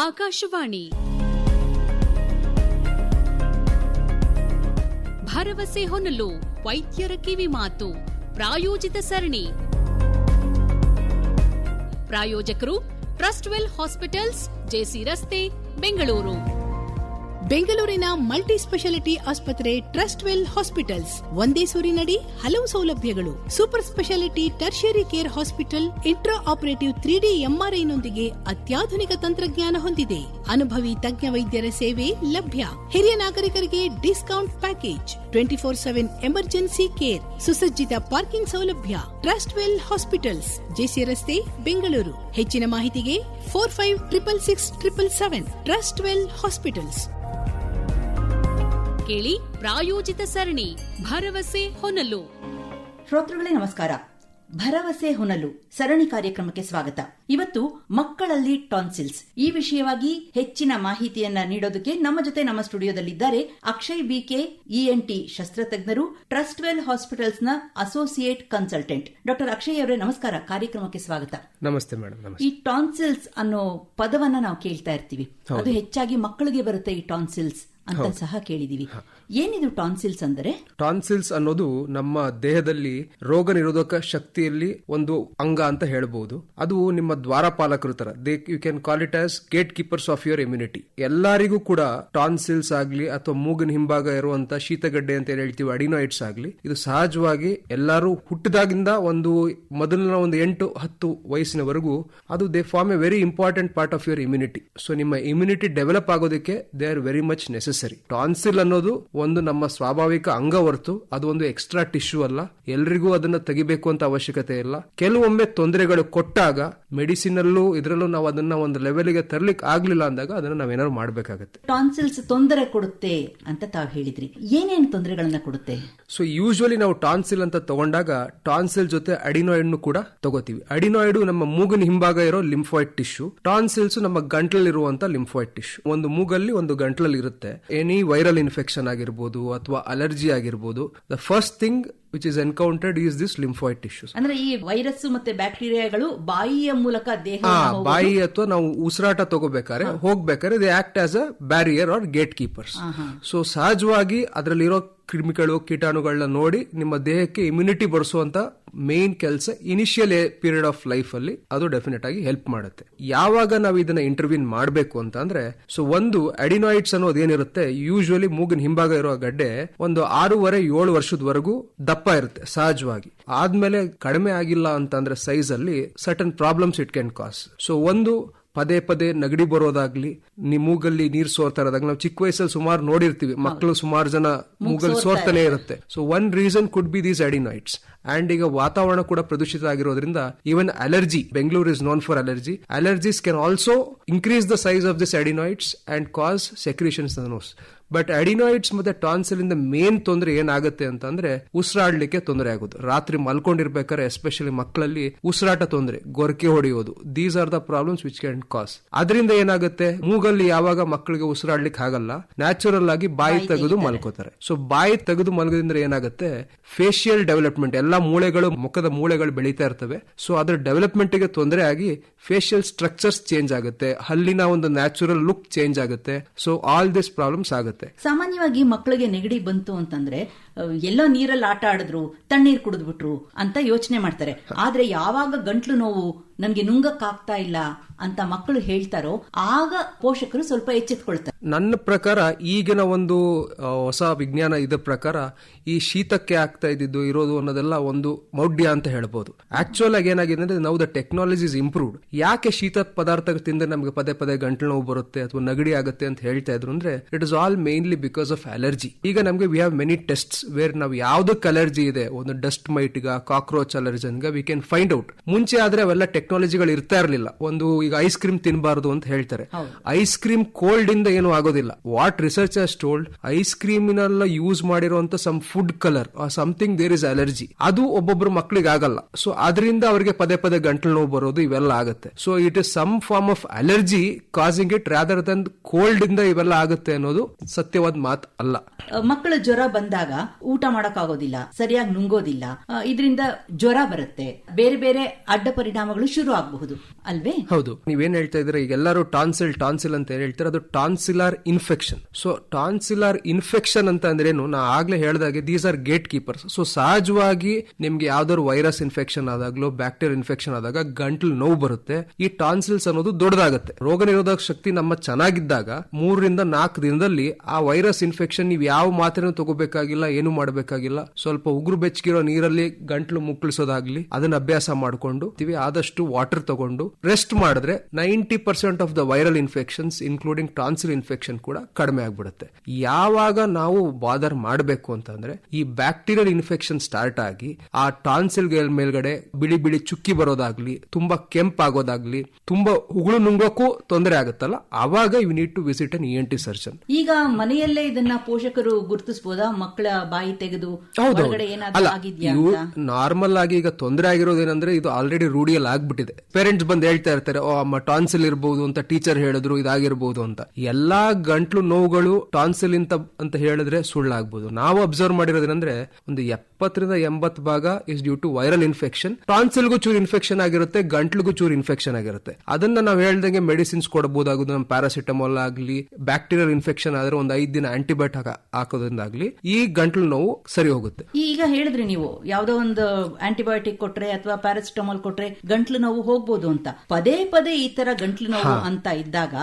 ಆಕಾಶವಾಣಿ ಭರವಸೆ ಹೊನಲು ವೈದ್ಯರ ಕಿವಿ ಮಾತು ಪ್ರಾಯೋಜಿತ ಸರಣಿ ಪ್ರಾಯೋಜಕರು ಟ್ರಸ್ಟ್ವೆಲ್ ಹಾಸ್ಪಿಟಲ್ಸ್ ಜೆಸಿ ರಸ್ತೆ ಬೆಂಗಳೂರು ಬೆಂಗಳೂರಿನ ಮಲ್ಟಿ ಸ್ಪೆಷಾಲಿಟಿ ಆಸ್ಪತ್ರೆ ಟ್ರಸ್ಟ್ ವೆಲ್ ಹಾಸ್ಪಿಟಲ್ಸ್. ಒಂದೇ ಸೂರಿನಡಿ ಹಲವು ಸೌಲಭ್ಯಗಳು. Super speciality tertiary care hospital intra operative three D ಎಂಆರ್ಐನೊಂದಿಗೆ ಅತ್ಯಾಧುನಿಕ ತಂತ್ರಜ್ಞಾನ ಹೊಂದಿದೆ. ಅನುಭವಿ ತಜ್ಞ ವೈದ್ಯರ ಸೇವೆ ಲಭ್ಯ. ಹಿರಿಯ ನಾಗರಿಕರಿಗೆ discount package. Twenty four seven emergency care. ಸುಸಜ್ಜಿತ ಪಾರ್ಕಿಂಗ್ ಸೌಲಭ್ಯ. Trustwell hospitals. ಜೆಸಿ ರಸ್ತೆ, ಬೆಂಗಳೂರು. ಹೆಚ್ಚಿನ ಮಾಹಿತಿಗೆ four five triple six triple seven. Trustwell hospitals. ಕೇಳಿ ಪ್ರಾಯೋಜಿತ ಸರಣಿ ಭರವಸೆ ಹೊನಲು. ಶ್ರೋತೃಗಳೇ ನಮಸ್ಕಾರ. ಭರವಸೆ ಹೊನಲು ಸರಣಿ ಕಾರ್ಯಕ್ರಮಕ್ಕೆ ಸ್ವಾಗತ. ಇವತ್ತು ಮಕ್ಕಳಲ್ಲಿ ಟಾನ್ಸಿಲ್ಸ್. ಈ ವಿಷಯವಾಗಿ ಹೆಚ್ಚಿನ ಮಾಹಿತಿಯನ್ನ ನೀಡೋದಕ್ಕೆ ನಮ್ಮ ಜೊತೆ ನಮ್ಮ ಸ್ಟುಡಿಯೋದಲ್ಲಿದ್ದಾರೆ ಅಕ್ಷಯ್ ಬಿಕೆ ಇಎನ್ಟಿ ಶಸ್ತ್ರತಜ್ಞರು ಟ್ರಸ್ಟ್ ವೆಲ್ ಹಾಸ್ಪಿಟಲ್ಸ್ನ ಅಸೋಸಿಯೇಟ್ ಕನ್ಸಲ್ಟೆಂಟ್. ಡಾಕ್ಟರ್ ಅಕ್ಷಯ್ ಅವರೇ ನಮಸ್ಕಾರ. ಕಾರ್ಯಕ್ರಮಕ್ಕೆ ಸ್ವಾಗತ. ನಮಸ್ತೆ ಮೇಡಮ್ ಈ ಟಾನ್ಸಿಲ್ಸ್ ಅನ್ನೋ ಪದವನ್ನ ನಾವು ಕೇಳ್ತಾ ಇರ್ತೀವಿ. ಅದು ಹೆಚ್ಚಾಗಿ ಮಕ್ಕಳಿಗೆ ಬರುತ್ತೆ ಈ ಟಾನ್ಸಿಲ್ಸ್. ಅಂತ ಸಹ ಕೇಳಿದೀವಿ. ಏನಿದು ಟಾನ್ಸಿಲ್ಸ್ ಅಂದರೆ? ಟಾನ್ಸಿಲ್ಸ್ ಅನ್ನೋದು ನಮ್ಮ ದೇಹದಲ್ಲಿ ರೋಗ ನಿರೋಧಕ ಶಕ್ತಿಯಲ್ಲಿ ಒಂದು ಅಂಗ ಅಂತ ಹೇಳಬಹುದು ಅದು ನಿಮ್ಮ ದ್ವಾರಪಾಲಕರು ತರ they you can call it as gatekeepers of your immunity ಎಲ್ಲರಿಗೂ ಕೂಡ ಟಾನ್ಸಿಲ್ಸ್ ಆಗ್ಲಿ ಅಥವಾ ಮೂಗಿನ ಹಿಂಭಾಗ ಇರುವಂತಹ ಶೀತಗಡ್ಡೆ ಅಂತ ಏನ್ ಹೇಳ್ತೀವಿ ಅಡಿನಾಯ್ಡ್ಸ್ ಆಗ್ಲಿ ಇದು ಸಹಜವಾಗಿ ಎಲ್ಲರೂ ಹುಟ್ಟಿದಾಗಿಂದ ಒಂದು ಮೊದಲಿನ ಒಂದು ಎಂಟು ಹತ್ತು ವಯಸ್ಸಿನವರೆಗೂ ಅದು they form a very important part of your immunity so ನಿಮ್ಮ ಇಮ್ಯುನಿಟಿ ಡೆವಲಪ್ ಆಗೋದಕ್ಕೆ they are very much necessary tonsil ಅನ್ನೋದು ಒಂದು ನಮ್ಮ ಸ್ವಾಭಾವಿಕ ಅಂಗ ಹೊರತು ಅದು ಒಂದು ಎಕ್ಸ್ಟ್ರಾ ಟಿಶ್ಯೂ ಅಲ್ಲ. ಎಲ್ರಿಗೂ ಅದನ್ನ ತೆಗಿಬೇಕು ಅಂತ ಅವಶ್ಯಕತೆ ಇಲ್ಲ. ಕೆಲವೊಮ್ಮೆ ತೊಂದರೆಗಳು ಕೊಟ್ಟಾಗ ಮೆಡಿಸಿನ್ ಅಲ್ಲೂ ಇದರಲ್ಲೂ ನಾವು ಅದನ್ನ ಒಂದು ಲೆವೆಲ್ಗೆ ತರ್ಲಿಕ್ಕೆ ಆಗ್ಲಿಲ್ಲ ಅಂದಾಗ ಅದನ್ನ ನಾವೇನಾದ್ರು ಮಾಡಬೇಕಾಗುತ್ತೆ. ಟಾನ್ಸಿಲ್ಸ್ ತೊಂದರೆ ಕೊಡುತ್ತೆ ಅಂತ ತಾವು ಹೇಳಿದ್ರಿ. ಏನೇನು ತೊಂದರೆಗಳನ್ನ ಕೊಡುತ್ತೆ? ಸೊ ಯೂಶುವಲಿ ನಾವು ಟಾನ್ಸಿಲ್ ಅಂತ ತಗೊಂಡಾಗ ಟಾನ್ಸಿಲ್ ಜೊತೆ ಅಡಿನಾಯ್ಡ್ ಕೂಡ ತಗೋತೀವಿ. ಅಡಿನಾಯ್ಡ್ ನಮ್ಮ ಮೂಗಿನ ಹಿಂಭಾಗ ಇರೋ ಲಿಂಫಾಯ್ಡ್ ಟಿಶ್ಯೂ ಟಾನ್ಸಿಲ್ಸ್ ನಮ್ಮ ಗಂಟ್ಲಲ್ಲಿ ಇರುವಂತ ಲಿಂಫಾಯ್ಡ್ ಟಿಶ್ಯೂ ಒಂದು ಮೂಗಲ್ಲಿ ಒಂದು ಗಂಟ್ಲಲ್ಲಿ ಇರುತ್ತೆ ಎನಿ ವೈರಲ್ ಇನ್ಫೆಕ್ಷನ್ ಆಗಿರ್ಬೋದು ಅಥವಾ ಅಲರ್ಜಿ ಆಗಿರ್ಬೋದು the first thing which is encountered is this lymphoid tissues ಅಂದ್ರೆ ಈ ವೈರಸ್ ಮತ್ತೆ ಬ್ಯಾಕ್ಟೀರಿಯಾಗಳು ಬಾಯಿಯ ಮೂಲಕ ದೇಹ ಬಾಯಿ ಅಥವಾ ನಾವು ಉಸಿರಾಟ ತಗೋಬೇಕಾದ್ರೆ ಹೋಗ್ಬೇಕಾದ್ರೆ they act as a barrier or gatekeepers so ಸಹಜವಾಗಿ ಅದರಲ್ಲಿರೋ ಕ್ರಿಮಿಗಳು ಕೀಟಾಣುಗಳನ್ನ ನೋಡಿ ನಿಮ್ಮ ದೇಹಕ್ಕೆ ಇಮ್ಯುನಿಟಿ ಬರೆಸುವಂತ ಮೇನ್ ಕೆಲಸ ಇನಿಷಿಯಲ್ ಪೀರಿಯಡ್ ಆಫ್ ಲೈಫ್ ಅಲ್ಲಿ ಅದು ಡೆಫಿನೆಟ್ ಆಗಿ ಹೆಲ್ಪ್ ಮಾಡುತ್ತೆ. ಯಾವಾಗ ನಾವು ಇದನ್ನ ಇಂಟರ್ವ್ಯೂನ್ ಮಾಡಬೇಕು ಅಂತ ಅಂದ್ರೆ ಸೊ ಒಂದು ಅಡಿನಾಯ್ಡ್ಸ್ ಅನ್ನೋದು ಏನಿರುತ್ತೆ ಯೂಶುವಲಿ ಮೂಗಿನ ಹಿಂಭಾಗ ಇರೋ ಗಡ್ಡೆ ಒಂದು ಆರೂವರೆ ಏಳು ವರ್ಷದವರೆಗೂ ದಪ್ಪ ಇರುತ್ತೆ ಸಹಜವಾಗಿ. ಆದ್ಮೇಲೆ ಕಡಿಮೆ ಆಗಿಲ್ಲ ಅಂತಂದ್ರೆ ಸೈಜ್ ಅಲ್ಲಿ certain problems it can cause so ಒಂದು ಪದೇ ಪದೇ ನಗಡಿ ಬರೋದಾಗ್ಲಿ ನಿಮ್ ಮೂಗಲ್ಲಿ ನೀರ್ ಸೋರ್ತಾ ಇರೋದಾಗ ನಾವು ಚಿಕ್ಕ ವಯಸ್ಸಲ್ಲಿ ಸುಮಾರು ನೋಡಿರ್ತೀವಿ. ಮಕ್ಕಳು ಸುಮಾರು ಜನ ಮೂಗಲ್ಲಿ ಸೋರ್ತಾನೆ ಇರುತ್ತೆ. So one reason could be these adenoids and ಈಗ ವಾತಾವರಣ ಕೂಡ ಪ್ರದೂಷಿತ ಆಗಿರೋದ್ರಿಂದ even allergy Bengaluru is known for allergy allergies can also increase the size of this adenoids and cause secretions nose but adenoids ಮತ್ತೆ ಟಾನ್ಸಿಲ್ ಇಂದ main ತೊಂದರೆ ಏನಾಗುತ್ತೆ ಅಂತಂದ್ರೆ ಉಸಿರಾಡ್ಲಿಕ್ಕೆ ತೊಂದರೆ ಆಗೋದು. ರಾತ್ರಿ ಮಲ್ಕೊಂಡಿರ್ಬೇಕಾದ್ರೆ ಎಸ್ಪೆಷಲಿ ಮಕ್ಕಳಲ್ಲಿ ಉಸಿರಾಟ ತೊಂದರೆ ಗೊರಕೆ ಹೊಡೆಯೋದು. These are the problems which can cause ಅದರಿಂದ ಏನಾಗುತ್ತೆ? ಮೂಗಲ್ಲಿ ಯಾವಾಗ ಮಕ್ಕಳಿಗೆ ಉಸಿರಾಡ್ಲಿಕ್ಕೆ ಆಗಲ್ಲ ನ್ಯಾಚುರಲ್ ಆಗಿ ಬಾಯಿ ತೆಗೆದು ಮಲ್ಕೋತಾರೆ. ಸೊ ಬಾಯಿ ತೆಗೆದು ಮಲಗೋದ್ರಿಂದ ಏನಾಗುತ್ತೆ? ಫೇಶಿಯಲ್ ಡೆವಲಪ್ಮೆಂಟ್ ಎಲ್ಲಾ ಮೂಳೆಗಳು ಮುಖದ ಮೂಳೆಗಳು ಬೆಳೀತಾ ಇರ್ತವೆ. ಸೊ ಅದರ ಡೆವಲಪ್ಮೆಂಟ್ಗೆ ತೊಂದರೆ ಆಗಿ ಫೇಶಿಯಲ್ ಸ್ಟ್ರಕ್ಚರ್ಸ್ ಚೇಂಜ್ ಆಗುತ್ತೆ. ಅಲ್ಲಿನ ಒಂದು ನ್ಯಾಚುರಲ್ ಲುಕ್ ಚೇಂಜ್ ಆಗುತ್ತೆ. ಸೊ ಆಲ್ ದಿಸ್ ಪ್ರಾಬ್ಲಮ್ಸ್ ಆಗುತ್ತೆ. ಸಾಮಾನ್ಯವಾಗಿ ಮಕ್ಕಳಿಗೆ ನೆಗಡಿ ಬಂತು ಅಂತಂದ್ರೆ ಎಲ್ಲೋ ನೀರಲ್ಲಿ ಆಟ ಆಡಿದ್ರು, ತಣ್ಣೀರ್ ಕುಡಿದ್ಬಿಟ್ರು ಅಂತ ಯೋಚನೆ ಮಾಡ್ತಾರೆ. ಆದ್ರೆ ಯಾವಾಗ ಗಂಟ್ಲು ನೋವು ನನ್ಗೆ ನುಂಗಕ್ಕಾಗ್ತಾ ಇಲ್ಲ ಅಂತ ಮಕ್ಕಳು ಹೇಳ್ತಾರೋ, ಆಗ ಪೋಷಕರು ಸ್ವಲ್ಪ ಎಚ್ಚೆತ್ಕೊಳ್ತಾರೆ. ನನ್ನ ಪ್ರಕಾರ ಈಗಿನ ಒಂದು ಹೊಸ ವಿಜ್ಞಾನ ಇದ ಪ್ರಕಾರ ಈ ಶೀತಕ್ಕೆ ಆಗ್ತಾ ಇದ್ದಿದ್ದು, ಇರೋದು ಅನ್ನೋದೆಲ್ಲ ಒಂದು ಮೌಢ್ಯ ಅಂತ ಹೇಳ್ಬೋದು. ಆಕ್ಚುಯಲ್ ಆಗಿ ಏನಾಗಿದೆ ಅಂದ್ರೆ ನಾವು ದ ಟೆಕ್ನಾಲಜಿ ಇಸ್ ಇಂಪ್ರೂವ್ಡ್ ಯಾಕೆ ಶೀತ ಪದಾರ್ಥ ತಿಂದ್ರೆ ನಮಗೆ ಪದೇ ಪದೇ ಗಂಟಲು ನೋವು ಬರುತ್ತೆ ಅಥವಾ ನಗಡಿ ಆಗುತ್ತೆ ಅಂತ ಹೇಳ್ತಾ ಇದ್ರು ಅಂದ್ರೆ it is all mainly because of allergy ಈಗ ನಮಗೆ we have many tests where ನಾವು ಯಾವ್ದಕ್ಕೆ ಅಲರ್ಜಿ ಇದೆ ಒಂದು ಡಸ್ಟ್ ಮೈಟ್ಗ ಕಾಕ್ರೋಚ್ ಅಲರ್ಜನ್ಗ ವಿ ಕ್ಯಾನ್ ಫೈಂಡ್ ಔಟ್ ಮುಂಚೆ ಆದ್ರೆ ಅವೆಲ್ಲ ಟೆಕ್ನಾಲಜಿಗಳು ಇರ್ತಾ ಇರಲಿಲ್ಲ. ಒಂದು ಈಗ ಐಸ್ ಕ್ರೀಮ್ ತಿನ್ನಬಾರದು ಅಂತ ಹೇಳ್ತಾರೆ. ಐಸ್ ಕ್ರೀಮ್ ಕೋಲ್ಡ್ ಇಂದ ಏನು ಆಗೋದಿಲ್ಲ. What research has told ice ಕ್ರೀಮಿನೆಲ್ಲ use ಮಾಡಿರುವಂತ some food colour something there is allergy ಅದು ಒಬ್ಬೊಬ್ರು ಮಕ್ಕಳಿಗೆ ಆಗಲ್ಲ. ಸೊ ಅದರಿಂದ ಅವರಿಗೆ ಪದೇ ಪದೇ ಗಂಟಲು ನೋವು ಬರೋದು ಇವೆಲ್ಲ ಆಗುತ್ತೆ. So it is some form of allergy causing it rather than cold ಇಂದ ಇವೆಲ್ಲ ಆಗುತ್ತೆ ಅನ್ನೋದು ಸತ್ಯವಾದ ಮಾತು ಅಲ್ಲ. ಮಕ್ಕಳ ಮಕ್ಕಳು ಜ್ವರ ಬಂದಾಗ ಊಟ ಮಾಡೋಕ್ಕಾಗೋದಿಲ್ಲ, ಸರಿಯಾಗಿ ನುಂಗೋದಿಲ್ಲ. ಇದರಿಂದ ಜ್ವರ ಬರುತ್ತೆ. ಬೇರೆ ಬೇರೆ ಅಡ್ಡ ಪರಿಣಾಮಗಳು ಶುರು ಆಗಬಹುದು. ಅಲ್ವೇ? ಹೌದು. ನೀವೇನ್ ಹೇಳ್ತಾ ಇದ್ರೆ ಈಗ ಎಲ್ಲರೂ ಟಾನ್ಸಿಲ್ ಟಾನ್ಸಿಲ್ ಅಂತ ಹೇಳ್ತಾರೆ. ಅದು tonsillar infection. So, tonsillar infection ಅಂತ ಅಂದ್ರೆ ಏನು? ನಾ ಆಗ್ಲೇ ಹೇಳ್ದಾಗೆ these are gate keepers so, ಸಹಜವಾಗಿ ನಿಮ್ಗೆ ಯಾವ್ದಾದ್ರು ವೈರಸ್ ಇನ್ಫೆಕ್ಷನ್ ಆದಾಗ್ಲೂ ಬ್ಯಾಕ್ಟೀರಿಯಾ ಇನ್ಫೆಕ್ಷನ್ ಆದಾಗ ಗಂಟ್ಲು ನೋವು ಬರುತ್ತೆ. ಈ ಟಾನ್ಸಿಲ್ಸ್ ಅನ್ನೋದು ದೊಡ್ಡದಾಗುತ್ತೆ. ರೋಗ ನಿರೋಧಕ ಶಕ್ತಿ ನಮ್ಮ ಚೆನ್ನಾಗಿದ್ದಾಗ ಮೂರರಿಂದ ನಾಲ್ಕು ದಿನದಲ್ಲಿ ಆ ವೈರಸ್ ಇನ್ಫೆಕ್ಷನ್ ನೀವು ಯಾವ ಮಾತ್ರೆನೂ ತಗೋಬೇಕಾಗಿಲ್ಲ ಏನು ಮಾಡಬೇಕಾಗಿಲ್ಲ. ಸ್ವಲ್ಪ ಉಗುರು ಬೆಚ್ಚಗಿರೋ ನೀರಲ್ಲಿ ಗಂಟ್ಲು ಮುಕ್ಕಳಿಸೋದಾಗ್ಲಿ ಅದನ್ನ ಅಭ್ಯಾಸ ಮಾಡಿಕೊಂಡು ಆದಷ್ಟು ವಾಟರ್ ತಗೊಂಡು, ರೆಸ್ಟ್ ಮಾಡಿದ್ರೆ ninety percent of the viral infections, including tonsil infection ಕೂಡ ಕಡಿಮೆ ಆಗ್ಬಿಡುತ್ತೆ. ಯಾವಾಗ ನಾವು ಬಾದರ್ ಮಾಡಬೇಕು ಅಂತಂದ್ರೆ, ಈ ಬ್ಯಾಕ್ಟೀರಿಯಲ್ ಇನ್ಫೆಕ್ಷನ್ ಸ್ಟಾರ್ಟ್ ಆಗಿ, ಆ ಟಾನ್ಸಿಲ್ ಮೇಲ್ಗಡೆ ಬಿಳಿ ಬಿಳಿ ಚುಕ್ಕಿ ಬರೋದಾಗ್ಲಿ, ತುಂಬಾ ಕೆಂಪಾಗೋದಾಗ್ಲಿ, ತುಂಬಾ ಉಗುಳು ನುಂಗೋಕ್ಕೂ ತೊಂದರೆ ಆಗುತ್ತಲ್ಲ ಆವಾಗ you need to visit an E N T surgeon ಈಗ ಮನೆಯಲ್ಲೇ ಇದನ್ನ ಪೋಷಕರು ಗುರುತಿಸಬಹುದಾ ಮಕ್ಕಳ ಬಾಯಿ ತೆಗೆದು ಏನಾದ್ರೂ ನಾರ್ಮಲ್ ಆಗಿ ಈಗ ತೊಂದರೆ ಆಗಿರೋದೇನಂದ್ರೆ ಇದು ಆಲ್ರೆಡಿ ರೂಢಿಯಲ್ಲಿ ಆಗ್ಬಿಟ್ಟಿದೆ. ಪೇರೆಂಟ್ಸ್ ಬಂದು ಹೇಳ್ತಾ ಇರ್ತಾರೆ ಓ ಅಮ್ಮ ಟಾನ್ಸಿಲ್ ಇರಬಹುದು ಅಂತ ಟೀಚರ್ ಹೇಳಿದ್ರು ಇದಾಗಿರ್ಬಹುದು ಅಂತ. ಎಲ್ಲಾ ಗಂಟ್ಲು ನೋವುಗಳು ಟಾನ್ಸಿಲ್ ಅಂತ ಅಂತ ಹೇಳಿದ್ರೆ ಸುಳ್ಳಾಗ್ಬೋದು. ನಾವು ಅಬ್ಸರ್ವ್ ಮಾಡಿರೋದೇನಂದ್ರೆ ಒಂದು ಎಪ್ಪತ್ತರಿಂದ ಎಂಬತ್ ಭಾಗ is due to viral infection ಟಾನ್ಸಿಲ್ಗೂ ಚೂರು ಇನ್ಫೆಕ್ಷನ್ ಆಗಿರುತ್ತೆ ಗಂಟ್ಲಿಗೂ ಚೂರು ಇನ್ಫೆಕ್ಷನ್ ಆಗಿರುತ್ತೆ. ಅದನ್ನ ನಾವು ಹೇಳ್ದಂಗೆ ಮೆಡಿಸಿನ್ಸ್ ಕೊಡಬಹುದಾಗುದು ನಮ್ ಪ್ಯಾರಾಸಿಟಮಾಲ್ ಆಗ್ಲಿ ಬ್ಯಾಕ್ಟೀರಿಯಲ್ ಇನ್ಫೆಕ್ಷನ್ ಆದ್ರೆ ಒಂದು ಐದ್ ದಿನ ಆಂಟಿಬಯೋಟಿಕ್ ಹಾಕೋದ್ರಿಂದಾಗ್ಲಿ. ಈ ಗಂಟ್ಲು ನೋವು ಸರಿ ಹೋಗುತ್ತೆ. ಈಗ ಹೇಳಿದ್ರಿ ನೀವು ಯಾವ್ದೋ ಒಂದು ಆಂಟಿಬಯೋಟಿಕ್ ಕೊಟ್ರೆ ಅಥವಾ ಪ್ಯಾರಾಸಿಟಮಾಲ್ ಕೊಟ್ರೆ ಗಂಟ್ಲು ನೋವು ಹೋಗ್ಬೋದು ಅಂತ. ಪದೇ ಪದೇ ಈ ತರ ಗಂಟ್ಲು ನೋವು ಅಂತ ಇದ್ದಾಗ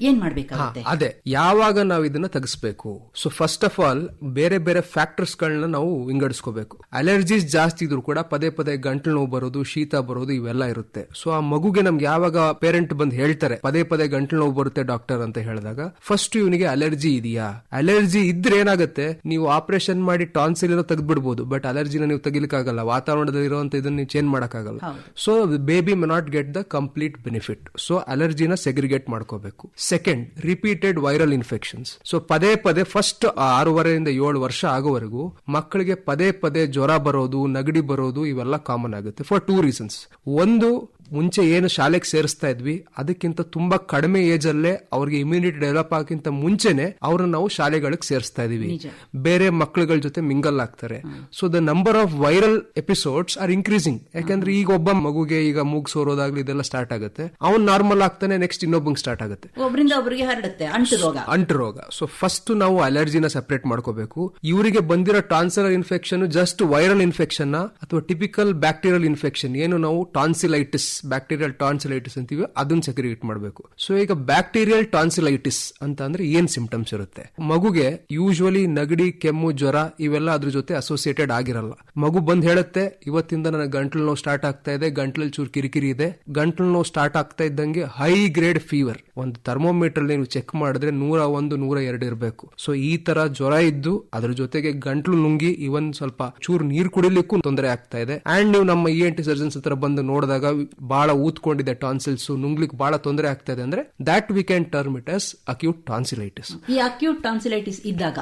ಏನ್ ಮಾಡ್ಬೇಕಾಗುತ್ತೆ? ಅದೇ. ಯಾವಾಗ ನಾವು ಇದನ್ನ ತೆಗಿಸ್ಬೇಕು? ಸೊ ಫಸ್ಟ್ ಆಫ್ ಆಲ್ ಬೇರೆ ಬೇರೆ ಫ್ಯಾಕ್ಟರ್ಸ್ ಗಳನ್ನ ನಾವು ವಿಂಗಡಿಸ್ಕೋಬೇಕು. ಅಲರ್ಜೀಸ್ ಜಾಸ್ತಿ ಇದ್ರು ಕೂಡ ಪದೇ ಪದೇ ಗಂಟ್ಲು ನೋವು ಬರೋದು ಶೀತ ಬರೋದು ಇವೆಲ್ಲ ಇರುತ್ತೆ. ಸೊ ಆ ಮಗುಗೆ ನಮ್ಗೆ ಯಾವಾಗ ಪೇರೆಂಟ್ ಬಂದು ಹೇಳ್ತಾರೆ ಪದೇ ಪದೇ ಗಂಟ್ಲು ನೋವು ಬರುತ್ತೆ ಡಾಕ್ಟರ್ ಅಂತ ಹೇಳಿದಾಗ ಫಸ್ಟ್ ಇವನಿಗೆ ಅಲರ್ಜಿ ಇದೆಯಾ? ಅಲರ್ಜಿ ಇದ್ರೆ ಏನಾಗುತ್ತೆ? ನೀವು ಆಪರೇಷನ್ ಮಾಡಿ ಟಾನ್ಸಿಲ್ ಏನೋ ತೆಗೆದ್ಬಿಡ್ಬೋದು ಬಟ್ ಅಲರ್ಜಿನ ನೀವು ತೆಗಿಲಿಕ್ಕಾಗಲ್ಲ. ವಾತಾವರಣದಲ್ಲಿ ಇರುವಂತ ಇದನ್ನ ನೀವು ಚೇಂಜ್ ಮಾಡಕ್ಕಾಗಲ್ಲ. So baby may not get the complete benefit so ಅಲರ್ಜಿನ segregate ಮಾಡ್ಕೋಬೇಕು. Second repeated viral infections so ಪದೇ ಪದೇ ಫಸ್ಟ್ ಆರೂವರೆಯಿಂದ ಏಳು ವರ್ಷ ಆಗುವವರೆಗೂ ಮಕ್ಕಳಿಗೆ ಪದೇ ಪದೇ ಜ್ವರ ಬರೋದು, ನಗಡಿ ಬರೋದು ಇವೆಲ್ಲ ಕಾಮನ್ ಆಗುತ್ತೆ ಫಾರ್ ಟೂ ರೀಸನ್ಸ್ ಒಂದು ಮುಂಚೆ ಏನು ಶಾಲೆಗೆ ಸೇರಿಸ್ತಾ ಇದ್ವಿ ಅದಕ್ಕಿಂತ ತುಂಬಾ ಕಡಿಮೆ ಏಜ್ ಅಲ್ಲೇ ಅವ್ರಿಗೆ ಇಮ್ಯುನಿಟಿ ಡೆವಲಪ್ ಆಗಕ್ಕಿಂತ ಮುಂಚೆನೆ ಅವ್ರನ್ನ ನಾವು ಶಾಲೆಗಳಿಗೆ ಸೇರಿಸ್ತಾ ಇದೀವಿ ಬೇರೆ ಮಕ್ಕಳುಗಳ ಜೊತೆ ಮಿಂಗಲ್ ಆಗ್ತಾರೆ. So the number of viral episodes are increasing ಯಾಕಂದ್ರೆ ಈಗ ಒಬ್ಬ ಮಗುಗೆ ಈಗ ಮೂಗ್ ಸೋರೋದಾಗ್ಲಿ ಇದೆಲ್ಲ ಸ್ಟಾರ್ಟ್ ಆಗುತ್ತೆ. ಅವ್ನ್ ನಾರ್ಮಲ್ ಆಗ್ತಾನೆ ನೆಕ್ಸ್ಟ್ ಇನ್ನೊಬ್ಬಂಗ್ ಸ್ಟಾರ್ಟ್ ಆಗುತ್ತೆ. ಒಬ್ಬರಿಂದ ಒಬ್ರಿಗೆ ಹರಡುತ್ತೆ ಅಂಟು ರೋಗ. ಅಂಟು ರೋಗ. ಸೊ ಫಸ್ಟ್ ನಾವು ಅಲರ್ಜಿನ ಸೆಪರೇಟ್ ಮಾಡ್ಕೋಬೇಕು. ಇವರಿಗೆ ಬಂದಿರೋ tonsillar infection just viral infection ಅಥವಾ ಟಿಪಿಕಲ್ ಬ್ಯಾಕ್ಟೀರಿಯಲ್ ಇನ್ಫೆಕ್ಷನ್ ಏನು ನಾವು ಟಾನ್ಸಿಲೈಟಿಸ್ ಬ್ಯಾಕ್ಟೀರಿಯಲ್ ಟಾನ್ಸಿಲೈಟಿಸ್ ಅಂತೀವಿ, ಅದನ್ನ ಸೆಕ್ರಿಗೇಟ್ ಮಾಡಬೇಕು. ಸೊ ಈಗ ಬ್ಯಾಕ್ಟೀರಿಯಲ್ ಟಾನ್ಸಿಲೈಟಿಸ್ ಅಂತ ಅಂದ್ರೆ ಏನ್ ಸಿಂಪ್ಟಮ್ಸ್ ಇರುತ್ತೆ? ಮಗುಗೆ ಯೂಶುವಲಿ ನಗಡಿ, ಕೆಮ್ಮು, ಜ್ವರ ಇವೆಲ್ಲ ಅದ್ರ ಜೊತೆ ಅಸೋಸಿಯೇಟೆಡ್ ಆಗಿರಲ್ಲ. ಮಗು ಬಂದ್ ಹೇಳುತ್ತೆ, ಇವತ್ತಿಂದ ನನ್ನ ಗಂಟ್ಲು ನೋವು ಸ್ಟಾರ್ಟ್ ಆಗ್ತಾ ಇದೆ, ಗಂಟ್ಲಲ್ಲಿ ಚೂರು ಕಿರಿಕಿರಿ ಇದೆ. ಗಂಟ್ಲು ನೋವು ಸ್ಟಾರ್ಟ್ ಆಗ್ತಾ ಇದ್ದಂಗೆ ಹೈ ಗ್ರೇಡ್ ಫೀವರ್ ಒಂದು ಥರ್ಮೋಮೀಟರ್ ನೀವು ಚೆಕ್ ಮಾಡಿದ್ರೆ ನೂರ ಒಂದು, ನೂರ ಎರಡು ಇರಬೇಕು. ಸೊ ಈ ತರ ಜ್ವರ ಇದ್ದು ಅದ್ರ ಜೊತೆಗೆ ಗಂಟ್ಲು ನುಂಗಿ ಇವನ್ ಸ್ವಲ್ಪ ಚೂರು ನೀರು ಕುಡಿಲಿಕ್ಕೂ ತೊಂದರೆ ಆಗ್ತಾ ಇದೆ. ಅಂಡ್ ನೀವು ನಮ್ಮ ಇ ಎನ್ ಟಿ ಸರ್ಜನ್ಸ್ ಹತ್ರ ಬಂದು ನೋಡಿದಾಗ ಬಹಳ ಊದ್ಕೊಂಡಿದೆ ಟಾನ್ಸಿಲ್ಸ್ ನುಂಗ್ಲಿಕ್ಕೆ ಬಹಳ ತೊಂದರೆ ಆಗ್ತಾ ಇದೆ ಅಂದ್ರೆ that we can term it as acute tonsillitis ಈ ಅಕ್ಯೂಟ್ ಟಾನ್ಸಿಲೈಟಿಸ್ ಇದ್ದಾಗ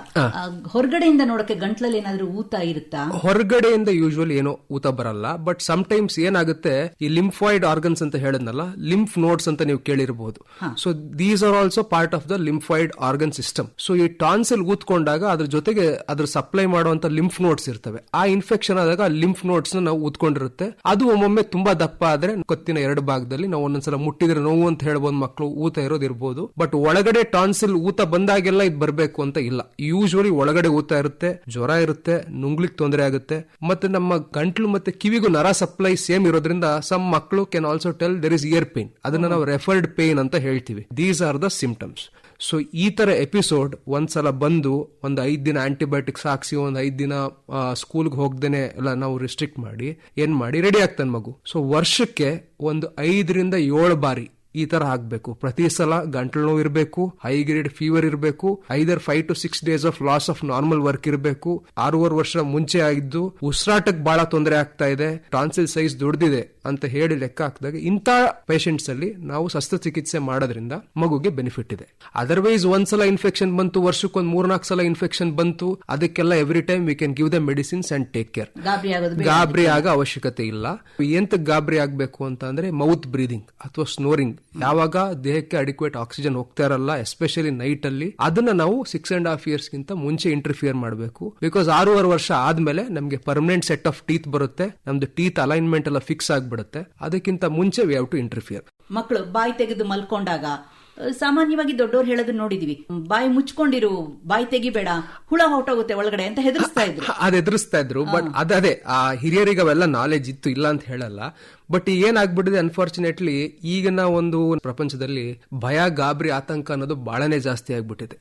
ಹೊರಗಡೆಯಿಂದ ನೋಡಕ್ಕೆ ಗಂಟ್ಲಲ್ಲಿ ಏನಾದ್ರೂ ಊತ ಇರುತ್ತಾ? ಹೊರಗಡೆಯಿಂದ ಯೂಶುವಲಿ ಏನೋ ಊತ ಬರಲ್ಲ ಬಟ್ ಸಮ್ ಟೈಮ್ಸ್ ಏನಾಗುತ್ತೆ ಈ ಲಿಂಫಾಯ್ಡ್ ಆರ್ಗನ್ಸ್ ಅಂತ ಹೇಳಿದ್ನಲ್ಲ ಲಿಂಫ್ ನೋಡ್ಸ್ ಅಂತ ನೀವು ಕೇಳಿರಬಹುದು so these are also part of the lymphoid organ system so ಈ ಟಾನ್ಸಿಲ್ ಊದ್ಕೊಂಡಾಗ ಅದ್ರ ಜೊತೆಗೆ ಅದ್ರ ಸಪ್ಲೈ ಮಾಡುವಂತ ಲಿಂಫ್ ನೋಟ್ಸ್ ಇರ್ತವೆ. ಆ ಇನ್ಫೆಕ್ಷನ್ ಆದಾಗ ಲಿಂಫ್ ನೋಟ್ಸ್ ನಾವು ಊದ್ಕೊಂಡಿರುತ್ತೆ. ಅದು ಒಮ್ಮೊಮ್ಮೆ ತುಂಬಾ ದಪ್ಪ ಆದ್ರೆ ಕತ್ತಿನ ಎರಡು ಭಾಗದಲ್ಲಿ ನಾವು ಒಂದೊಂದ್ಸಲ ಮುಟ್ಟಿದ್ರೆ ನೋವು ಅಂತ ಹೇಳ್ಬೋದು ಮಕ್ಕಳು ಊತ ಇರೋದಿರ್ಬೋದು ಬಟ್ ಒಳಗಡೆ ಟಾನ್ಸಿಲ್ ಊತ ಬಂದಾಗೆಲ್ಲ ಇದು ಬರಬೇಕು ಅಂತ ಇಲ್ಲ. ಯೂಶುವಲಿ ಒಳಗಡೆ ಊತ ಇರುತ್ತೆ, ಜ್ವರ ಇರುತ್ತೆ, ನುಂಗ್ಲಿಕ್ ತೊಂದರೆ ಆಗುತ್ತೆ. ಮತ್ತೆ ನಮ್ಮ ಗಂಟ್ಲು ಮತ್ತೆ ಕಿವಿಗೂ ನರ ಸಪ್ಲೈ ಸೇಮ್ ಇರೋದ್ರಿಂದ ಸಮ್ ಮಕ್ಕಳು can also tell there is ear pain ಅದನ್ನ ನಾವು ರೆಫರ್ಡ್ ಪೇನ್ ಅಂತ ಹೇಳ್ತೀವಿ. These are the symptoms so ಈ ತರ ಎಪಿಸೋಡ್ ಒಂದ್ಸಲ ಬಂದು ಒಂದು ಐದು ದಿನ ಆಂಟಿಬಯೋಟಿಕ್ಸ್ ಹಾಕ್ಸಿ, ಒಂದು ಐದು ದಿನ ಸ್ಕೂಲ್ಗೆ ಹೋಗ್ದೇನೆ ಎಲ್ಲ ನಾವು ರಿಸ್ಟ್ರಿಕ್ಟ್ ಮಾಡಿ, ಏನ್ ಮಾಡಿ ರೆಡಿ ಆಗ್ತಾನೆ ಮಗು. ಸೊ ವರ್ಷಕ್ಕೆ ಒಂದು ಐದರಿಂದ ಏಳು ಬಾರಿ ಈ ತರ ಆಗ್ಬೇಕು. ಪ್ರತಿ ಸಲ ಗಂಟಲು ನೋವು ಇರಬೇಕು ಹೈ ಗ್ರೇಡ್ ಫೀವರ್ ಇರಬೇಕು either five to six days of loss of normal work ಇರಬೇಕು. ಆರೂವರೆ ವರ್ಷ ಮುಂಚೆ ಆಗಿದ್ದು ಉಸಿರಾಟಕ್ಕೆ ಬಹಳ ತೊಂದರೆ ಆಗ್ತಾ ಇದೆ ಟ್ರಾನ್ಸಿಲ್ ಸೈಜ್ ದೊಡ್ಡದಿದೆ ಅಂತ ಹೇಳಿ ಲೆಕ್ಕ ಹಾಕಿದಾಗ ಇಂಥ ಪೇಷಂಟ್ಸ್ ಅಲ್ಲಿ ನಾವು ಶಸ್ತ್ರಚಿಕಿತ್ಸೆ ಮಾಡೋದ್ರಿಂದ ಮಗುಗೆ ಬೆನಿಫಿಟ್ ಇದೆ. ಅದರ್ವೈಸ್ ಒಂದ್ಸಲ ಇನ್ಫೆಕ್ಷನ್ ಬಂತು ವರ್ಷಕ್ಕೊಂದು ಮೂರ್ನಾಲ್ಕು ಸಲ ಇನ್ಫೆಕ್ಷನ್ ಬಂತು ಅದಕ್ಕೆಲ್ಲ every time we can give the medicines and take care ಗಾಬರಿ ಆಗ ಅವಶ್ಯಕತೆ ಇಲ್ಲ. ಎಂತ ಗಾಬರಿ ಆಗ್ಬೇಕು ಅಂತ ಅಂದ್ರೆ ಮೌತ್ ಬ್ರೀದಿಂಗ್ ಅಥವಾ ಸ್ನೋರಿಂಗ್ ಯಾವಾಗ ದೇಹಕ್ಕೆ ಅಡಿಕ್ವೇಟ್ ಆಕ್ಸಿಜನ್ ಹೋಗ್ತಾ ಇರಲ್ಲ ಎಸ್ಪೆಷಲಿ ನೈಟ್ ಅಲ್ಲಿ, ಅದನ್ನ ನಾವು ಸಿಕ್ಸ್ ಅಂಡ್ ಹಾಫ್ ಇಯರ್ಸ್ ಗಿಂತ ಮುಂಚೆ ಇಂಟರ್ಫಿಯರ್ ಮಾಡಬೇಕು. ಬಿಕಾಸ್ ಆರೂವರೆ ವರ್ಷ ಆದ್ಮೇಲೆ ನಮಗೆ ಪರ್ಮನೆಂಟ್ ಸೆಟ್ ಆಫ್ ಟೀತ್ ಬರುತ್ತೆ, ನಮ್ದು ಟೀತ್ ಅಲೈನ್ಮೆಂಟ್ ಎಲ್ಲ ಫಿಕ್ಸ್ ಆಗಿಬಿಡುತ್ತೆ. ಅದಕ್ಕಿಂತ ಮುಂಚೆ ವಿ ಹ್ಯಾವ್ ಟು ಇಂಟರ್ಫಿಯರ್ ಮಕ್ಕಳು ಬಾಯಿ ತೆಗೆದು ಮಲ್ಕೊಂಡಾಗ ಸಾಮಾನ್ಯವಾಗಿ ದೊಡ್ಡವ್ರು ಹೇಳೋದನ್ನ ನೋಡಿದೀವಿ. ಬಾಯಿ ಮುಚ್ಕೊಂಡಿರು ಬಾಯಿ ತೆಗಿಬೇಡ ಹುಳ ಹೊರಟೋಗುತ್ತೆ ಒಳಗಡೆ ಅಂತ ಹೆದರಿಸ್ತಾ ಇದ್ರು. ಅದ್ ಎದುರಿಸ್ತಾ ಇದ್ರು. ಬಟ್ ಅದೇ ಆ ಹಿರಿಯರಿಗೆ ಅವೆಲ್ಲ ನಾಲೆಜ್ ಇತ್ತು ಇಲ್ಲ ಅಂತ ಹೇಳಲ್ಲ. ಬಟ್ ಈಗ ಏನಾಗ್ಬಿಟ್ಟಿದೆ ಅನ್ಫಾರ್ಚುನೇಟ್ಲಿ ಈಗಿನ ಒಂದು ಪ್ರಪಂಚದಲ್ಲಿ ಭಯ ಗಾಬರಿ ಆತಂಕ ಅನ್ನೋದು ಬಹಳನೇ ಜಾಸ್ತಿ ಆಗ್ಬಿಟ್ಟಿದೆ.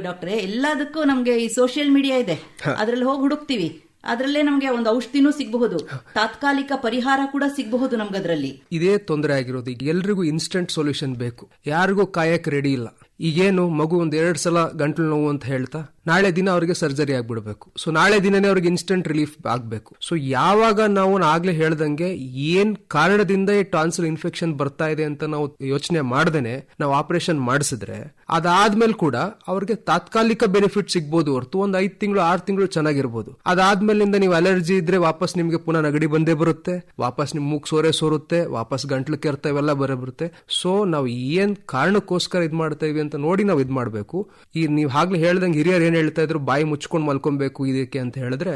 ಡಾಕ್ಟ್ರೆ ಎಲ್ಲದಕ್ಕೂ ನಮ್ಗೆ ಈ ಸೋಷಿಯಲ್ ಮೀಡಿಯಾ ಇದೆ. ಅದ್ರಲ್ಲಿ ಹೋಗಿ ಹುಡುಕ್ತಿವಿ. ಅದ್ರಲ್ಲೇ ನಮಗೆ ಒಂದು ಔಷಧಿನೂ ಸಿಗಬಹುದು. ತಾತ್ಕಾಲಿಕ ಪರಿಹಾರ ಕೂಡ ಸಿಗಬಹುದು ನಮ್ಗದ್ರಲ್ಲಿ. ಇದೇ ತೊಂದರೆ ಆಗಿರೋದು. ಈಗ ಎಲ್ರಿಗೂ ಇನ್ಸ್ಟೆಂಟ್ ಸೊಲ್ಯೂಷನ್ ಬೇಕು. ಯಾರಿಗೂ ಕಾಯಕ್ ರೆಡಿ ಇಲ್ಲ. ಈಗೇನು ಮಗು ಒಂದ್ ಎರಡ್ ಸಲ ಗಂಟ್ಲು ನೋವು ಅಂತ ಹೇಳ್ತಾ? ನಾಳೆ ದಿನ ಅವರಿಗೆ ಸರ್ಜರಿ ಆಗ್ಬಿಡ್ಬೇಕು. ಸೊ ನಾಳೆ ದಿನನೇ ಅವ್ರಿಗೆ ಇನ್ಸ್ಟೆಂಟ್ ರಿಲೀಫ್ ಆಗ್ಬೇಕು. ಸೊ ಯಾವಾಗ ನಾವು ಆಗ್ಲೇ ಹೇಳ್ದಂಗೆ ಏನ್ ಕಾರಣದಿಂದ ಈ ಟಾನ್ಸಲ್ ಇನ್ಫೆಕ್ಷನ್ ಬರ್ತಾ ಇದೆ ಅಂತ ನಾವು ಯೋಚನೆ ಮಾಡ್ದೇನೆ, ನಾವು ಆಪರೇಷನ್ ಮಾಡಿಸಿದ್ರೆ, ಅದಾದ್ಮೇಲೆ ಕೂಡ ಅವ್ರಿಗೆ ತಾತ್ಕಾಲಿಕ ಬೆನಿಫಿಟ್ ಸಿಗ್ಬೋದು ಹೊರತು ಒಂದು ಐದು ತಿಂಗಳು, ಆರು ತಿಂಗಳು ಚೆನ್ನಾಗಿರ್ಬೋದು. ಅದಾದ್ಮೇಲಿಂದ ನೀವು ಅಲರ್ಜಿ ಇದ್ರೆ ವಾಪಸ್ ನಿಮ್ಗೆ ಪುನಃ ನಗಡಿ ಬಂದೇ ಬರುತ್ತೆ, ವಾಪಸ್ ನಿಮ್ ಮೂಗ್ ಸೋರೆ ಸೋರುತ್ತೆ, ವಾಪಸ್ ಗಂಟ್ಲು ಕೆರ್ತ ಇವೆಲ್ಲ ಬರೇ ಬರುತ್ತೆ. ಸೊ ನಾವು ಏನ್ ಕಾರಣಕ್ಕೋಸ್ಕರ ಇದ್ ಮಾಡ್ತಾ ಇದೀವಿ ಅಂತ ನೋಡಿ ನಾವು ಇದ್ ಮಾಡಬೇಕು. ಈ ನೀವು ಆಗ್ಲೇ ಹೇಳ್ದಂಗೆ ಹಿರಿಯರು ಏನ್ ಹೇಳ್ತಾ ಇದ್ರು? ಬಾಯಿ ಮುಚ್ಕೊಂಡು ಮಲ್ಕೊಬೇಕು ಇದಕ್ಕೆ ಅಂತ ಹೇಳಿದ್ರೆ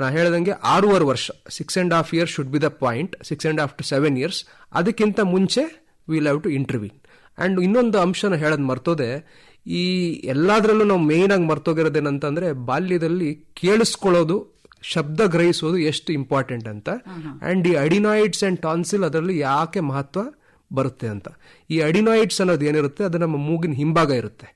ನಾ ಹೇಳ್ದಂಗೆ ಆರೂವರೆ ವರ್ಷ six and half year should be the point six and half to seven years ಅದಕ್ಕಿಂತ ಮುಂಚೆ will have to intervene and ಇನ್ನೊಂದು ಅಂಶನ ಹೇಳೋದು ಮರ್ತೋದೆ ಈ ಎಲ್ಲಾದ್ರಲ್ಲೂ ನಾವು ಮೇನ್ ಆಗಿ ಮರ್ತೋಗಿರೋದೇನಂತಂದ್ರೆ ಬಾಲ್ಯದಲ್ಲಿ ಕೇಳಿಸ್ಕೊಳ್ಳೋದು ಶಬ್ದ ಗ್ರಹಿಸೋದು ಎಷ್ಟು ಇಂಪಾರ್ಟೆಂಟ್ ಅಂತ. ಅಂಡ್ ಈ ಅಡಿನಾಯ್ಡ್ಸ್ ಅಂಡ್ ಟಾನ್ಸಿಲ್ ಅದರಲ್ಲಿ ಯಾಕೆ ಮಹತ್ವ ಬರುತ್ತೆ ಅಂತ. ಈ ಅಡಿನಾಯ್ಡ್ಸ್ ಅನ್ನೋದು ಏನಿರುತ್ತೆ? ಅದು ನಮ್ಮ ಮೂಗಿನ ಹಿಂಭಾಗ ಇರುತ್ತೆ.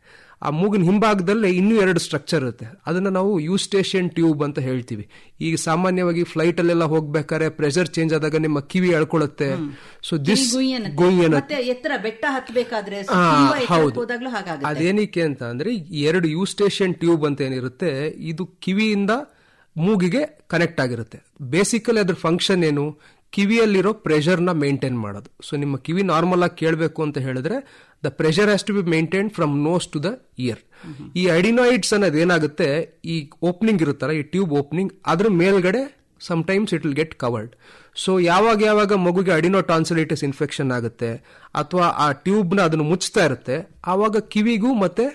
ಆ ಮೂಗಿನ ಹಿಂಭಾಗದಲ್ಲೇ ಇನ್ನೂ ಎರಡು ಸ್ಟ್ರಕ್ಚರ್ ಇರುತ್ತೆ. ಅದನ್ನು ನಾವು ಯೂಸ್ಟೇಷಿಯನ್ ಟ್ಯೂಬ್ ಅಂತ ಹೇಳ್ತೀವಿ. ಈಗ ಸಾಮಾನ್ಯವಾಗಿ ಫ್ಲೈಟ್ ಅಲ್ಲೆಲ್ಲ ಹೋಗ್ಬೇಕಾದ್ರೆ ಪ್ರೆಷರ್ ಚೇಂಜ್ ಆದಾಗ ನಿಮ್ಮ ಕಿವಿ ಎಳ್ಕೊಳ್ಳುತ್ತೆ. ಸೊ ದಿಸ್ ಎತ್ತರ ಬೆಟ್ಟ ಹತ್ತಬೇಕಾದ್ರೆ ಹೌದು. ಅದೇನಕ್ಕೆ ಅಂತ ಅಂದ್ರೆ ಎರಡು ಯೂಸ್ಟೇಷಿಯನ್ ಟ್ಯೂಬ್ ಅಂತ ಏನಿರುತ್ತೆ ಇದು ಕಿವಿಯಿಂದ ಮೂಗಿಗೆ ಕನೆಕ್ಟ್ ಆಗಿರುತ್ತೆ. ಬೇಸಿಕಲಿ ಅದ್ರ ಫಂಕ್ಷನ್ ಏನು? ಕಿವಿಯಲ್ಲಿರೋ ಪ್ರೆಷರ್ನ ಮೇಂಟೈನ್ ಮಾಡೋದು. ಸೊ ನಿಮ್ಮ ಕಿವಿ ನಾರ್ಮಲ್ ಆಗಿ ಕೇಳಬೇಕು ಅಂತ ಹೇಳಿದ್ರೆ the pressure has to be maintain from nose to the ear ಈ ಅಡಿನಾಯ್ಡ್ಸ್ ಅನ್ನೋದು ಏನಾಗುತ್ತೆ, ಈ ಓಪನಿಂಗ್ ಇರುತ್ತಲ್ಲ, ಈ ಟ್ಯೂಬ್ ಓಪನಿಂಗ್ ಅದ್ರ ಮೇಲ್ಗಡೆ sometimes it will get covered so ಯಾವಾಗ ಯಾವಾಗ ಮಗುಗೆ ಅಡಿನೋ ಟಾನ್ಸಲೈಟಿಸ್ ಇನ್ಫೆಕ್ಷನ್ ಆಗುತ್ತೆ, ಅಥವಾ ಆ ಟ್ಯೂಬ್ನ ಅದನ್ನು ಮುಚ್ತಾ ಇರುತ್ತೆ, ಆವಾಗ ಕಿವಿಗೂ ಮತ್ತೆ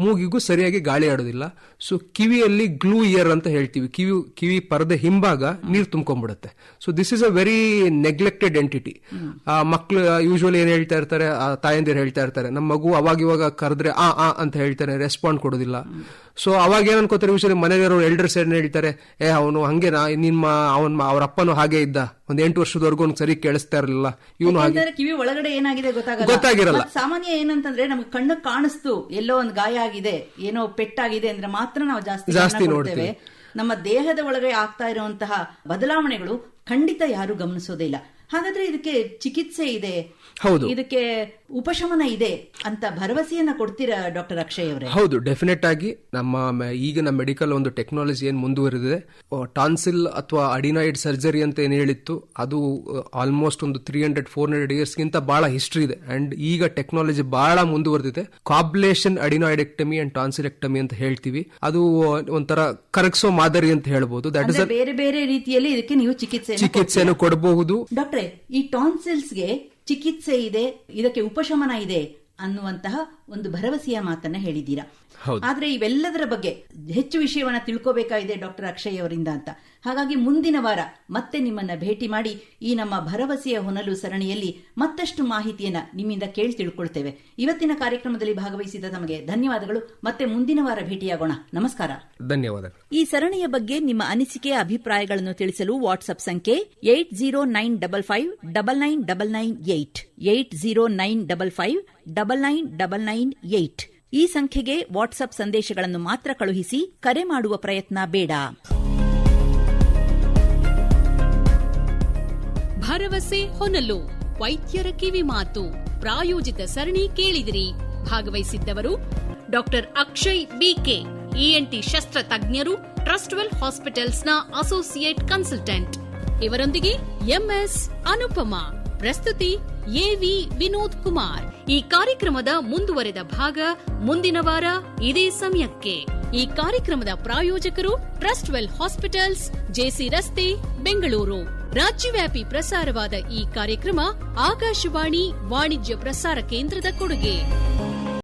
ಮೂಗಿಗೂ ಸರಿಯಾಗಿ ಗಾಳಿ ಆಡೋದಿಲ್ಲ. ಸೊ ಕಿವಿಯಲ್ಲಿ ಗ್ಲೂ ಇಯರ್ ಅಂತ ಹೇಳ್ತೀವಿ. ಕಿವಿ ಕಿವಿ ಪರದೆ ಹಿಂಭಾಗ ನೀರು ತುಂಬ್ಕೊಂಡ್ಬಿಡುತ್ತೆ. So this is a very neglected entity ಮಕ್ಳು ಯೂಶುವಲಿ ಏನು ಹೇಳ್ತಾ ಇರ್ತಾರೆ? ತಾಯಂದಿರು ಹೇಳ್ತಾ ಇರ್ತಾರೆ ನಮ್ಮ ಮಗು ಅವಾಗ ಇವಾಗ ಕರೆದ್ರೆ ಆ ಆ, ಅಂತ ಹೇಳ್ತಾರೆ ರೆಸ್ಪಾಂಡ್ ಕೊಡೋದಿಲ್ಲ. ಸೊ ಅವಾಗ ಏನ್ ಅನ್ಕೋತಾರೆ ವಿಷಯ ಮನೆಯವರು ಎಲ್ಡರ್ ಸೈಡ್ ಹೇಳ್ತಾರೆ ಏ ಅವನು ಹಂಗೇನಾ ನಿಮ್ಮ ಅವನ್ ಅವ್ರ ಅಪ್ಪನು ಹಾಗೆ ಇದ್ದ. ಒಂದ್ ಎಂಟು ವರ್ಷದವರೆಗೂ ಒಂದ್ ಸರಿ ಕೇಳಿಸ್ತಾ ಇರಲಿಲ್ಲ. ಇವನು ಹಾಗೆ. ಕಿವಿ ಒಳಗಡೆ ಏನಾಗಿದೆ ಗೊತ್ತಾಗಲ್ಲ. ಗೊತ್ತಾಗಿರಲ್ಲ. ಸಾಮಾನ್ಯ ಏನಂತಂದ್ರೆ ನಮ್ಗೆ ಕಣ್ಣು ಕಾಣಿಸ್ತು ಎಲ್ಲೋ ಒಂದ್ ಗಾಯ ಆಗಿದೆ ಏನೋ ಪೆಟ್ಟಾಗಿದೆ ಅಂದ್ರೆ ಮಾತ್ರ ನಾವು ಜಾಸ್ತಿ ಜಾಸ್ತಿ ನೋಡ್ತೇವೆ. ನಮ್ಮ ದೇಹದ ಒಳಗೆ ಆಗ್ತಾ ಇರುವಂತಹ ಬದಲಾವಣೆಗಳು ಖಂಡಿತ ಯಾರು ಗಮನಿಸೋದೇ ಇಲ್ಲ. ಹಾಗಾದ್ರೆ ಇದಕ್ಕೆ ಚಿಕಿತ್ಸೆ ಇದೆ. ಹೌದು. ಇದಕ್ಕೆ ಉಪಶಮನ ಇದೆ ಅಂತ ಭರವಸೆಯನ್ನ ಕೊಡ್ತೀರಾ ಡಾಕ್ಟರ್ ಅಕ್ಷಯ್ ಅವರೇ? ಹೌದು ಡೆಫಿನೆಟ್ ಆಗಿ ನಮ್ಮ ಈಗ ಈಗಿನ ಮೆಡಿಕಲ್ ಒಂದು ಟೆಕ್ನಾಲಜಿ ಏನು ಮುಂದುವರೆದಿದೆ. ಟಾನ್ಸಿಲ್ ಅಥವಾ ಅಡಿನಾಯ್ಡ್ ಸರ್ಜರಿ ಅಂತ ಏನು ಹೇಳಿತ್ತು ಅದು ಆಲ್ಮೋಸ್ಟ್ ಒಂದು three hundred four hundred years ಗಿಂತ ಬಹಳ ಹಿಸ್ಟ್ರಿ ಇದೆ. ಅಂಡ್ ಈಗ ಟೆಕ್ನಾಲಜಿ ಬಹಳ ಮುಂದುವರೆದಿದೆ. ಕಾಬ್ಲೇಷನ್ ಅಡಿನಾಯ್ಡೆಕ್ಟಮಿ ಅಂಡ್ ಟಾನ್ಸಿಲೆಕ್ಟಮಿ ಅಂತ ಹೇಳ್ತೀವಿ. ಅದು ಒಂಥರ ಕರಗಿಸೋ ಮಾದರಿ ಅಂತ ಹೇಳ್ಬೋದು. ದಟ್ ಇಸ್ ಬೇರೆ ಬೇರೆ ರೀತಿಯಲ್ಲಿ ಇದಕ್ಕೆ ನೀವು ಚಿಕಿತ್ಸೆ ಚಿಕಿತ್ಸೆಯನ್ನು ಕೊಡಬಹುದು. ಡಾಕ್ಟ್ರೆ ಈ ಟಾನ್ಸಿಲ್ಸ್ಗೆ ಚಿಕಿತ್ಸೆ ಇದೆ ಇದಕ್ಕೆ ಉಪಶಮನ ಇದೆ ಅನ್ನುವಂತಹ ಒಂದು ಭರವಸೆಯ ಮಾತನ್ನ ಹೇಳಿದ್ದೀರಾ. ಆದ್ರೆ ಇವೆಲ್ಲದರ ಬಗ್ಗೆ ಹೆಚ್ಚು ವಿಷಯವನ್ನ ತಿಳ್ಕೋಬೇಕಾಗಿದೆ ಡಾಕ್ಟರ್ ಅಕ್ಷಯ್ ಅವರಿಂದ ಅಂತ. ಹಾಗಾಗಿ ಮುಂದಿನ ವಾರ ಮತ್ತೆ ನಿಮ್ಮನ್ನ ಭೇಟಿ ಮಾಡಿ ಈ ನಮ್ಮ ಭರವಸೆಯ ಹೊನಲು ಸರಣಿಯಲ್ಲಿ ಮತ್ತಷ್ಟು ಮಾಹಿತಿಯನ್ನ ನಿಮ್ಮಿಂದ ಕೇಳಿ ತಿಳ್ಕೊಳ್ತೇವೆ. ಇವತ್ತಿನ ಕಾರ್ಯಕ್ರಮದಲ್ಲಿ ಭಾಗವಹಿಸಿದ ತಮಗೆ ಧನ್ಯವಾದಗಳು. ಮತ್ತೆ ಮುಂದಿನ ವಾರ ಭೇಟಿಯಾಗೋಣ. ನಮಸ್ಕಾರ. ಧನ್ಯವಾದಗಳು. ಈ ಸರಣಿಯ ಬಗ್ಗೆ ನಿಮ್ಮ ಅನಿಸಿಕೆ ಅಭಿಪ್ರಾಯಗಳನ್ನು ತಿಳಿಸಲು ವಾಟ್ಸ್ಆಪ್ ಸಂಖ್ಯೆ eight zero nine double five double nine double nine eight. Eight zero nine double five double nine double nine eight. ಈ ಸಂಖ್ಯೆಗೆ ವಾಟ್ಸ್ಆಪ್ ಸಂದೇಶಗಳನ್ನು ಮಾತ್ರ ಕಳುಹಿಸಿ ಕರೆ ಮಾಡುವ ಪ್ರಯತ್ನ ಬೇಡ. ಭರವಸೆ ಹೊನಲು ವೈದ್ಯರ ಕಿವಿ ಮಾತು, ಪ್ರಾಯೋಜಿತ ಸರಣಿ ಕೇಳಿದಿರಿ. ಭಾಗವಹಿಸಿದ್ದವರು ಡಾಕ್ಟರ್ ಅಕ್ಷಯ್ ಬಿಕೆ ಇಎನ್ಟಿ ಶಸ್ತ್ರ ತಜ್ಞರು ಟ್ರಸ್ಟ್ವೆಲ್ ಹಾಸ್ಪಿಟಲ್ಸ್ನ ಅಸೋಸಿಯೇಟ್ ಕನ್ಸಲ್ಟೆಂಟ್. ಇವರೊಂದಿಗೆ ಎಂಎಸ್ ಅನುಪಮಾ. ಪ್ರಸ್ತುತಿ ಎವಿ ವಿನೋದ್ ಕುಮಾರ್. ಈ ಕಾರ್ಯಕ್ರಮದ ಮುಂದುವರೆದ ಭಾಗ ಮುಂದಿನ ವಾರ ಇದೇ ಸಮಯಕ್ಕೆ. ಈ ಕಾರ್ಯಕ್ರಮದ ಪ್ರಾಯೋಜಕರು ಟ್ರಸ್ಟ್ ವೆಲ್ ಹಾಸ್ಪಿಟಲ್ಸ್, ಜೆಸಿ ರಸ್ತೆ, ಬೆಂಗಳೂರು. ರಾಜ್ಯವ್ಯಾಪಿ ಪ್ರಸಾರವಾದ ಈ ಕಾರ್ಯಕ್ರಮ ಆಕಾಶವಾಣಿ ವಾಣಿಜ್ಯ ಪ್ರಸಾರ ಕೇಂದ್ರದ ಕೊಡುಗೆ.